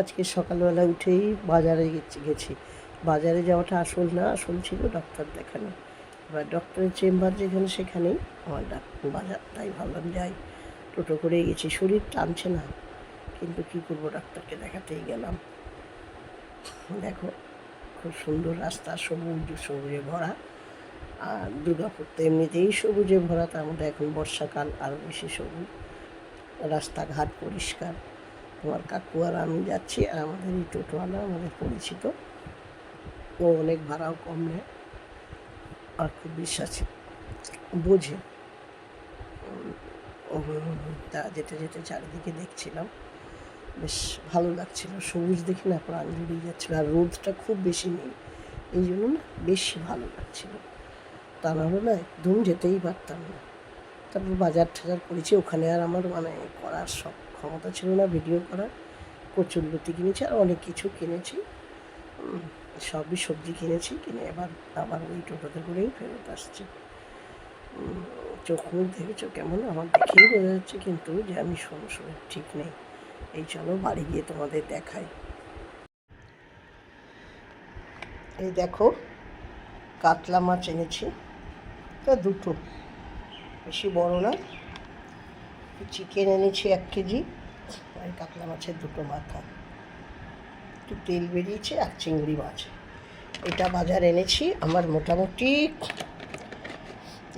আজকে সকালবেলা উঠেই বাজারে গেছি গেছি। বাজারে যাওয়াটা আসল না, আসল ছিল ডাক্তার দেখানো। এবার ডক্টরের চেম্বার যেখানে সেখানেই আমার ডাক্তার বাজার। তাই ভাবলাম যাই, টোটো করে গেছি। শরীর টানছে না, কিন্তু কী করব ডাক্তারকে দেখাতেই গেলাম। দেখো, খুব সুন্দর রাস্তা, সবুজ, সবুজে ভরা। আর দুর্গাপুর তো এমনিতেই সবুজে ভরা, তার মধ্যে এখন বর্ষাকাল আরও বেশি সবুজ। রাস্তাঘাট পরিষ্কার। তোমার কাকু আর আমি যাচ্ছি আর আমাদের এই টোটোওয়ালা আমাদের পরিচিত। ও অনেক ভাড়াও কম নেয় আর খুব বিশ্বাসী, বোঝে। তা যেতে যেতে চারিদিকে দেখছিলাম। বেশ ভালো লাগছিল, সবুজ দেখে না প্রাণ জুড়িয়ে যাচ্ছিল আর রোদটা খুব বেশি নেই, এই জন্য না বেশি ভালো লাগছিল। তা না হলে না একদম যেতেই পারতাম না। তারপর বাজার টাজার করেছি, ওখানে আর আমার মানে করার সব ক্ষমতা ছিল না ভিডিও করার কচুরলতি কিনেছি আর অনেক কিছু কিনেছি। সবই সবজি কিনেছি, কিনে এবার আবার ওই টোটোতে করেই ফেরত আসছি। চোখ মুখ দেখেছ কেমন? আমার দেখেই বোঝা যাচ্ছে কিন্তু যে আমি শোনো শোনো ঠিক নেই। এই চলো বাড়ি গিয়ে তোমাদের দেখাই। এই দেখো, কাতলা মাছ এনেছি। তা দুটো, বেশি বড় না। চিকেন এনেছি এক কেজি, আর কাতলা মাছের দুটো মাথা। একটু তেল বেরিয়েছে, আর চিংড়ি মাছ। এটা বাজার এনেছি আমার মোটামুটি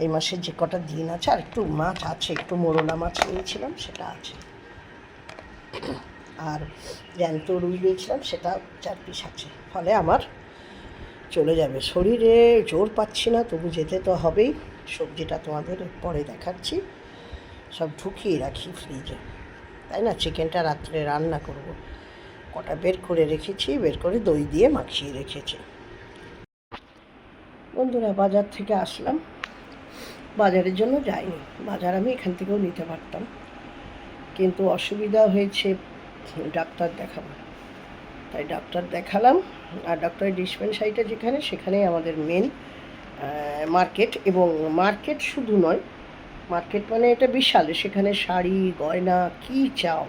এই মাসের যে কটা দিন আছে, আর একটু মাছ আছে, একটু মোরলা মাছ নিয়েছিলাম, সেটা আছে। আর জ্যান্ত রুই নিয়েছিলাম, সেটা চার পিস আছে। ফলে আমার চলে যাবে। শরীরে জোর পাচ্ছি না, তবু যেতে তো হবেই। সবজিটা তোমাদের পরে দেখাচ্ছি। সব ঢুকিয়ে রাখি ফ্রিজে তাই না? চিকেনটা রাত্রে রান্না করব। কটা বের করে রেখেছি, বের করে দই দিয়ে মাখিয়ে রেখেছি। বন্ধুরা, বাজার থেকে আসলাম। বাজারের জন্য যাইনি। বাজার আমি এখান থেকেও নিতে পারতাম। কিন্তু অসুবিধা হয়েছে, ডাক্তার দেখাবো। তাই ডাক্তার দেখালাম। আর ডক্টরের ডিসপেন্সারিটা যেখানে, সেখানেই আমাদের মেন মার্কেট এবং মার্কেট শুধু নয় মার্কেট মানে এটা বিশাল, সেখানে শাড়ি, গয়না, কি চাও?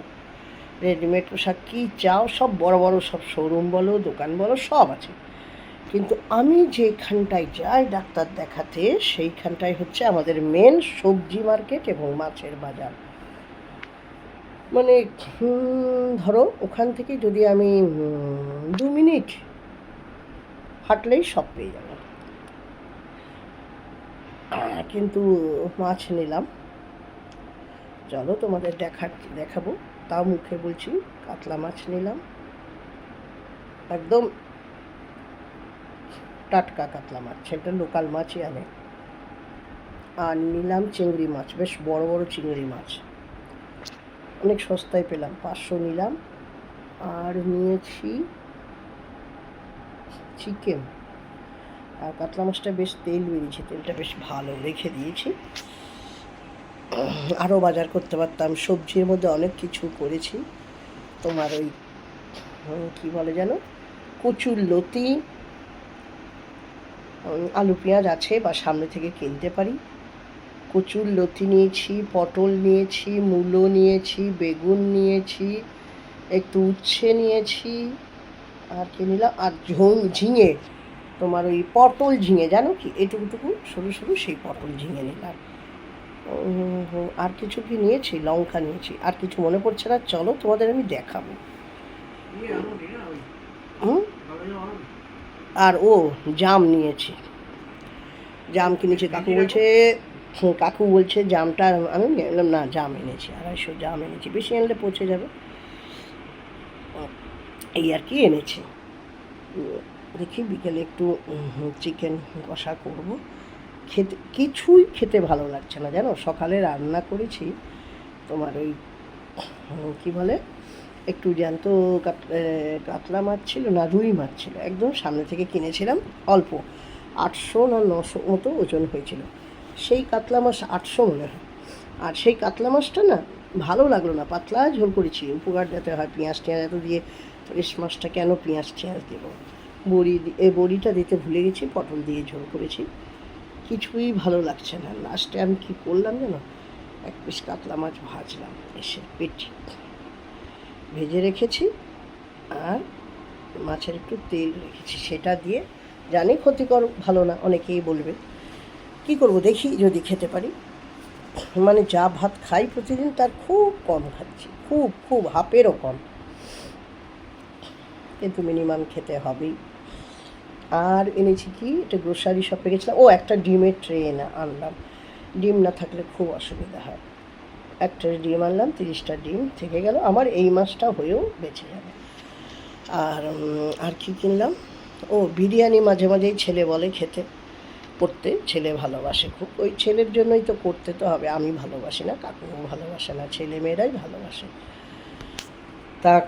রেডিমেড পোশাক কী চাও? সব বড় বড়, সব শোরুম বলো, দোকান বলো, সব আছে। কিন্তু আমি যেখানটায় যাই ডাক্তার দেখাতে, সেইখানটায় হচ্ছে আমাদের মেন সবজি মার্কেট এবং মাছের বাজার। মানে ধরো ওখান থেকে যদি আমি দু মিনিট হাঁটলেই সব পেয়ে যাব। কিন্তু মাছ নিলাম। চলো তোমাদের দেখা, দেখাবো। তাও মুখে বলছি, কাতলা মাছ নিলাম। একদম টাটকা কাতলা মাছ, সেটা লোকাল মাছই আনে। আর নিলাম চিংড়ি মাছ, বেশ বড় বড় চিংড়ি মাছ। অনেক সস্তায় পেলাম, পাঁচশো নিলাম। আর নিয়েছি চিকেন। আর কাতলা মাছটা বেশ তেল বেরিয়েছে, তেলটা বেশ ভালো রেখে দিয়েছি। আরও বাজার করতে পারতাম, সবজির মধ্যে অনেক কিছু করেছি। তোমার ওই কী বলে যেন? কচুর লতি আলু পেঁয়াজ আছে বা সামনে থেকে কিনতে পারি। কচুর লতি নিয়েছি, পটল নিয়েছি, মূলো নিয়েছি, বেগুন নিয়েছি, একটু উচ্ছে নিয়েছি, আর কি নিলাম? আর ঝোং ঝিঙে। তোমার ওই পটল ঝিঙে, জানো কি? এটুকুটুকু, সরু সরু সেই পটল ঝিঙে নিলাম। আর কিছু কি নিয়েছি? লঙ্কা নিয়েছি। আর কিছু মনে পড়ছে না? চলো তোমাদের আমি দেখাবো। আর ও, জাম নিয়েছি। জাম কিনেছি কাকু বলছে কাকু বলছে জামটা আমি এলাম। না, জাম এনেছি, আড়াইশো জাম এনেছি। বেশি আনলে পচে যাবে। এই আর কি এনেছি। দেখি বিকেলে একটু চিকেন কষা করব। খেতে, কিছুই খেতে ভালো লাগছে না, জানো? সকালে রান্না করেছি, তোমার ওই কি বলে? একটু জ্যান্ত কাত- কাতলা মাছ ছিল না, রুই মাছ ছিল। একদম সামনে থেকে কিনেছিলাম, অল্প। আটশো না নশো মতো ওজন হয়েছিল। সেই কাতলা মাছ আটশো মনে হয়। আর সেই কাতলা মাছটা না, ভালো লাগল না, পাতলা ঝোল করেছি। উপকার দিতে হয় পেঁয়াজ টেঁয়াজ এত দিয়ে ইলিশ মাছটা কেন পেঁয়াজ টেঁয়াজ দেবো? বড়ি দি- এ বড়িটা দিতে ভুলে গেছি, পটল দিয়ে ঝোল করেছি। কিছুই ভালো লাগছে না। লাস্টে আমি কি করলাম জানো? এক পিস কাতলা মাছ ভাজলাম, এসে পেটি ভেজে রেখেছি আর মাছের একটু তেল রেখেছি। সেটা দিয়ে জানি ক্ষতিকর ভালো না, অনেকেই বলবে। কি করব দেখি যদি খেতে পারি। মানে যা ভাত খাই প্রতিদিন তার খুব কম খাচ্ছি, খুব খুব, হাফেরও কম। কিন্তু মিনিমাম খেতে হবেই। আর এনেছি কি? এটা গ্রোসারি শপে গেছিলাম। ও, একটা ডিমের ট্রে এনে আনলাম। ডিম না থাকলে খুব অসুবিধা হয়। একটা ডিম আনলাম, তিরিশটা ডিম থেকে গেল। আমার এই মাসটা হয়েও বেঁচে যাবে। আর আর কি কিনলাম? ও, বিরিয়ানি মাঝে মাঝেই ছেলে বলে খেতে। করতে ছেলে ভালোবাসে খুব। ওই ছেলের জন্যই তো করতে তো হবে। আমি ভালোবাসি না, কাকুও ভালোবাসে না, ছেলে মেয়েরাই ভালোবাসে। তা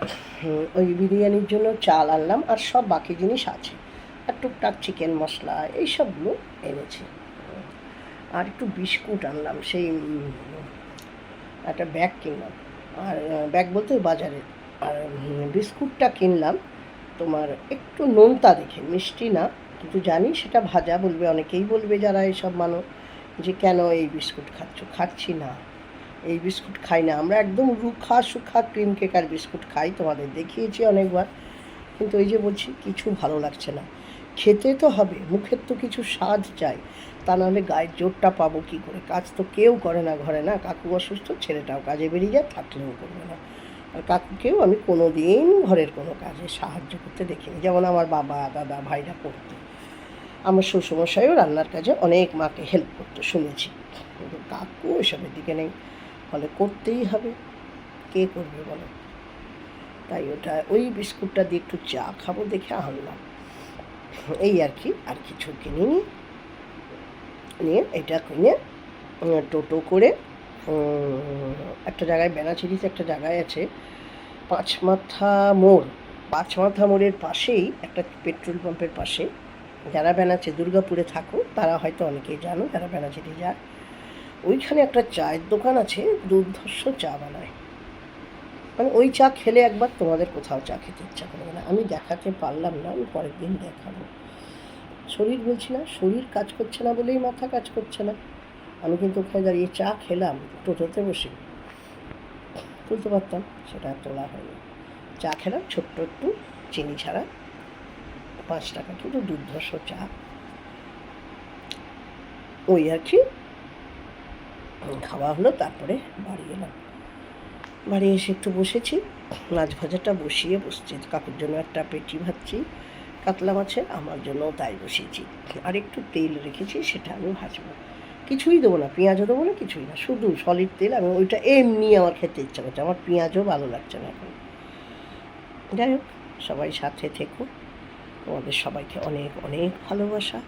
ওই বিরিয়ানির জন্য চাল আনলাম, আর সব বাকি জিনিস আছে। আর টুকটাক চিকেন মশলা, এইসবগুলো এনেছি। আর একটু বিস্কুট আনলাম, সেই একটা ব্যাগ কিনলাম। আর ব্যাগ বলতে বাজারে আর বিস্কুটটা কিনলাম, তোমার একটু নোনতা দেখে, মিষ্টি না, কিন্তু জানি সেটা ভাজা বলবে, অনেকেই বলবে যারা এইসব মানুষ যে কেন এই বিস্কুট খাচ্ছ? খাচ্ছি না। এই বিস্কুট খাই না। আমরা একদম রুখা সুখা ক্রিম কেকার বিস্কুট খাই, তোমাদের দেখিয়েছি অনেকবার। কিন্তু ওই যে বলছি, কিছু ভালো লাগছে না। খেতে তো হবে, মুখের তো কিছু স্বাদ চাই। তা নাহলে গায়ের জোরটা পাবো কী করে? কাজ তো কেউ করে না ঘরে, না? কাকু অসুস্থ, ছেলেটাও কাজে বেরিয়ে যায়, থাকলেও করবে না। আর কাকুকেও আমি কোনো দিন ঘরের কোনো কাজে সাহায্য করতে দেখিনি। যেমন আমার বাবা, দাদা, ভাইরা করতো। আমার শ্বশুরমশাইও রান্নার কাজে অনেক মাকে হেল্প করতো, শুনেছি। কিন্তু কাকু এসবের দিকে নেই। ফলে করতেই হবে। কে করবে বলো? তাই ওটা, ওই বিস্কুটটা দিয়ে একটু চা খাব দেখে আনলাম। এই আর কি, আর কিছু কিনিনি নিয়ে এটা কিনে টোটো করে একটা জায়গায় বেনাচিরিতে একটা জায়গায় আছে, পাঁচমাথা মোড়। পাঁচমাথা মোড়ের পাশেই একটা পেট্রোল পাম্পের পাশে। যারা বেনাচে দুর্গাপুরে থাকো, তারা হয়তো অনেকেই জানো, যারা বেনাচিতে যায়। ওইখানে একটা চায়ের দোকান আছে, দুর্ধর্ষ চা বানায়। মানে ওই চা খেলে একবার তোমাদের কোথাও চা খেতে ইচ্ছা করবে না। আমি দেখাতে পারলাম না, আমি পরের দিন দেখাবো। শরীর বলছি না, শরীর কাজ করছে না বলেই মাথা কাজ করছে না। আমি কিন্তু ওখানে দাঁড়িয়ে চা খেলাম, টোটোতে বসে। তুলতে পারতাম, সেটা তোলা হয়নি। চা খেলাম, ছোট্ট একটু চিনি ছাড়া, পাঁচ টাকা কিন্তু দুর্ধর্ষ চা। ওই আর কি, খাওয়া হলো, তারপরে বাড়ি এলাম। বাড়ি এসে একটু বসেছি। মাছ ভাজাটা বসিয়ে বসছি। কাকুর জন্য একটা পেটি ভাজছি, কাতলা মাছের, আমার জন্য তাই বসিয়েছি। আর একটু তেল রেখেছি, সেটা আমি ভাজবো। কিছুই দেবো না, পেঁয়াজও দেবো না, কিছুই না। শুধু সলিড তেল, আমি ওইটা এমনি আমার খেতে ইচ্ছা করছে। আমার পেঁয়াজও ভালো লাগছে না এখন। যাই হোক, সবাই সাথে থেকো। তোমাদের সবাইকে অনেক অনেক ভালোবাসা।